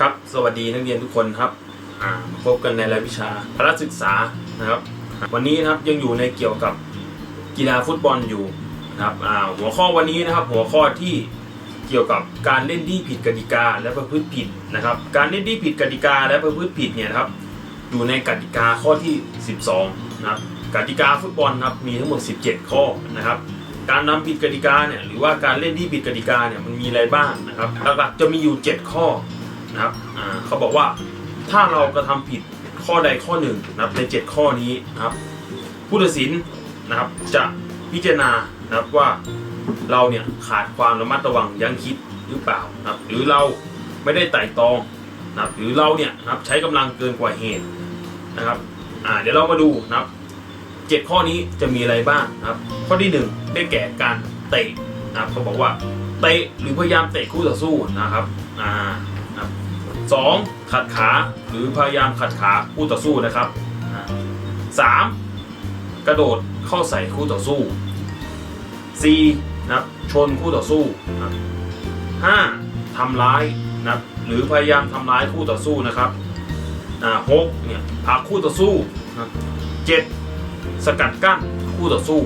ครับสวัสดีนักเรียนทุกคนครับอ่ามาพบกันในรายวิชาพละศึกษานะครับ วันนี้นะครับยังอยู่ในเกี่ยวกับกีฬาฟุตบอลอยู่นะครับอ่าหัวข้อวันนี้นะครับ หัวข้อที่เกี่ยวกับการเล่นที่ผิดกติกาและประพฤติผิดนะครับ การเล่นที่ผิดกติกาและประพฤติผิดเนี่ยนะครับ อยู่ในกติกาข้อที่ 12นะครับกติกาฟุตบอลนะครับมีทั้งหมด 17 ข้อนะครับการนำผิดกติกาเนี่ยหรือว่าการเล่นที่ผิดกติกาเนี่ยมันมีอะไรบ้างนะครับหลักๆจะมีอยู่ 7 ข้อ นะครับอ่าเขาบอกว่าถ้าเรากระทำผิดข้อใดข้อหนึ่งนะครับใน 7 ข้อนี้นะครับ ผู้ตัดสินนะครับจะพิจารณานะครับว่าเราเนี่ยขาดความระมัดระวังยั้งคิดหรือเปล่านะครับหรือเราไม่ได้ไต่ตองนะครับหรือเราเนี่ยนะครับใช้กำลังเกินกว่าเหตุนะครับอ่าเดี๋ยวเรามาดูนะครับเจ็ดข้อนี้จะมีอะไรบ้างนะครับ ข้อที่หนึ่งได้แก่การเตะนะครับเขาบอกว่าเตะหรือพยายามเตะคู่ต่อสู้นะครับอ่า นะครับสองขัดขาหรือพยายามขัดขาคู่ต่อสู้นะครับอ่าสามกระโดดเข้าใส่คู่ต่อสู้ 4. นะครับชนคู่ต่อสู้นะ 5. ทำร้ายนะครับหรือพยายามทำร้ายคู่ต่อสู้นะครับหกเนี่ยผลักคู่ต่อสู้นะเจ็ดสกัดกั้นคู่ต่อสู้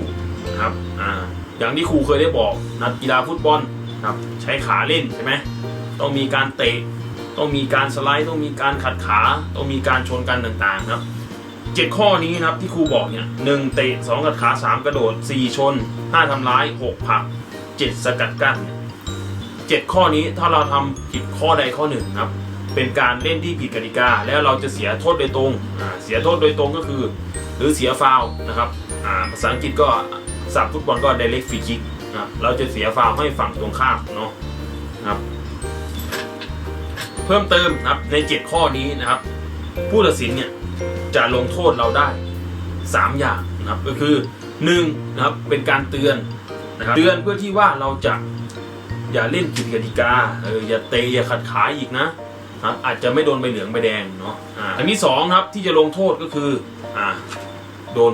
นะครับอ่าอย่างที่ครูเคยได้บอกนักกีฬาฟุตบอลนะครับใช้ขาเล่นใช่ไหมต้องมีการเตะ ต้องมีการสไลด์ต้องมีการขัดขาต้องมีการชนกันต่างๆนะครับเจ็ดข้อนี้นะครับที่ครูบอกเนี่ยหนึ่งเตะสองกัดขาสามกระโดดสี่ชนห้าทำร้ายหกผักเจ็ดสกัดกั้นเนี่ยเจ็ดข้อนี้ถ้าเราทำผิดข้อใดข้อหนึ่งครับ เป็นการเล่นที่ผิดกติกา แล้วเราจะเสียโทษโดยตรงเสียโทษโดยตรงก็คือ หรือเสียฟาวนะครับภาษาอังกฤษก็สับฟุตบอลก็ direct free kick นะครับเราจะเสียฟาวให้ฝั่งตรงข้ามเนาะนะครับ เพิ่มเติมนะครับใน 7 ข้อนี้นะครับ ผู้ตัดสินเนี่ยจะลงโทษเราได้ 3 อย่างนะครับก็คือ1นะครับเป็นการเตือนนะครับเตือนเพื่อที่ว่าเราจะอย่าเล่นผิดกติกาเอออย่าเตะอย่าขัดขาอีกนะครับอาจจะไม่โดนใบเหลืองใบแดงเนาะอ่าอันที่สองนะครับที่จะลงโทษก็คืออ่าโดน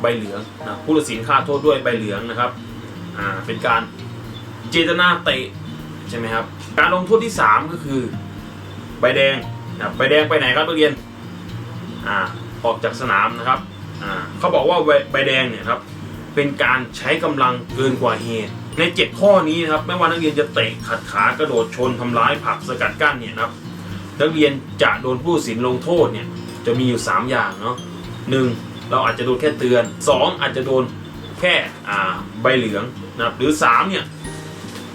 ใบเหลืองนะผู้ตัดสินค่าโทษด้วยใบเหลืองนะครับอ่าเป็นการเจตนาเตะใช่ไหมครับการลงโทษที่สามก็คือ ใบแดงนะครับใบแดงไปไหนครับนักเรียนอ่าออกจากสนามนะครับอ่าเขาบอกว่าใบแดงเนี่ยครับเป็นการใช้กำลังเกินกว่าเหตุใน 7 ข้อนี้นะครับไม่ว่านักเรียนจะเตะขัดขากระโดดชนทำร้ายผักสกัดกั้นเนี่ยนะครับนักเรียนจะโดนผู้สินลงโทษเนี่ยจะมีอยู่ 3 อย่างเนาะหนึ่งเราอาจจะโดนแค่เตือน 2 อาจจะโดนแค่อ่าใบเหลืองนะครับหรือ3เนี่ย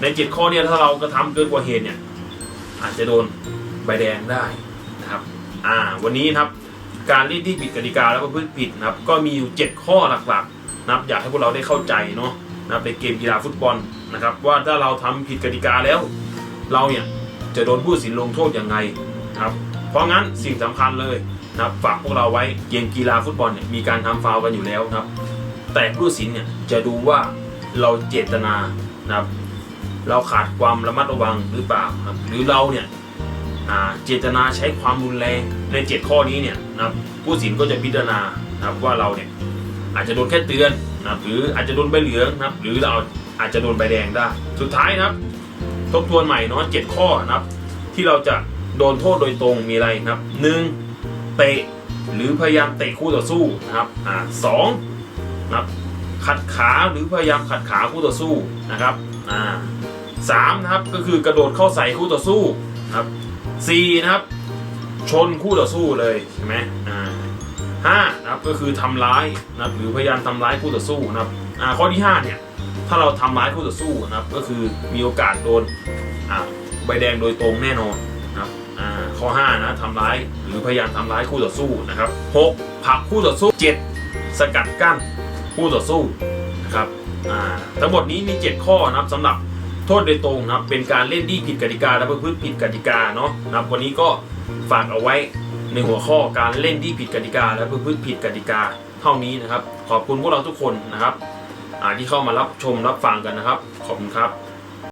ใน 7 ข้อเนี่ยถ้าเรากระทำเกินกว่าเหตุเนี่ยอาจจะโดน ใบแดงได้นะครับอ่าวันนี้นะครับการเล่นที่ผิดกติกาและประพฤติผิดนะครับ ก็มีอยู่ 7 ข้อหลักๆนะครับอยากให้พวกเราได้เข้าใจเนาะนะครับในเกมกีฬาฟุตบอลนะครับ ว่าถ้าเราทำผิดกติกาแล้ว เราเนี่ยจะโดนผู้ตัดสินลงโทษยังไงนะครับเพราะงั้นสิ่งสำคัญเลยนะครับฝากพวกเราไว้เกมกีฬาฟุตบอลเนี่ยมีการทำฟาวกันอยู่แล้วนะครับ แต่ผู้ตัดสินเนี่ยจะดูว่าเราเจตนานะครับ เราขาดความระมัดระวังหรือเปล่าครับหรือเราเนี่ย เจตนาใช้ความรุนแรงใน7ข้อนี้เนี่ยนะครับผู้สินก็จะพิจารณานะครับว่าเราเนี่ยอาจจะโดนแค่เตือนนะครับหรืออาจจะโดนใบเหลืองนะครับหรือเราอาจจะโดนใบแดงได้ สุดท้ายนะครับทบทวนใหม่เนาะเจ็ดข้อนะครับที่เราจะโดนโทษโดยตรงมีอะไรนะครับหนึ่งเตะหรือพยายามเตะคู่ต่อสู้นะครับอ่าสองนะครับขัดขาหรือพยายามขัดขาคู่ต่อสู้นะครับอ่าสามนะครับก็คือกระโดดเข้าใส่คู่ต่อสู้นะครับ สี่นะครับ ชนคู่ต่อสู้เลยใช่ไหมอ่าห้านะครับก็คือทำร้ายนะครับหรือพยายามทำร้ายคู่ต่อสู้นะครับอ่าข้อที่ห้าเนี่ยถ้าเราทำร้ายคู่ต่อสู้นะครับ ก็คือมีโอกาสโดนอ่าใบแดงโดยตรงแน่นอนนะครับอ่าข้อห้านะทำร้ายหรือพยายามทำร้ายคู่ต่อสู้นะครับหกผักคู่ต่อสู้เจ็ดสกัดกั้นคู่ต่อสู้นะครับอ่าทั้งหมดนี้มี 7 ข้อนะครับสำหรับ โทษโดยตรงนะครับเป็นการเล่นดีผิดกติกาและประพฤติผิดกติกาเนาะนะครับวันนี้ก็ฝากเอาไว้ในหัวข้อการเล่นที่ผิดกติกา และประพฤติผิดกติกาเท่านี้นะครับ ขอบคุณพวกเราทุกคนนะครับที่เข้ามารับชมรับฟังกันนะครับ ขอบคุณครับ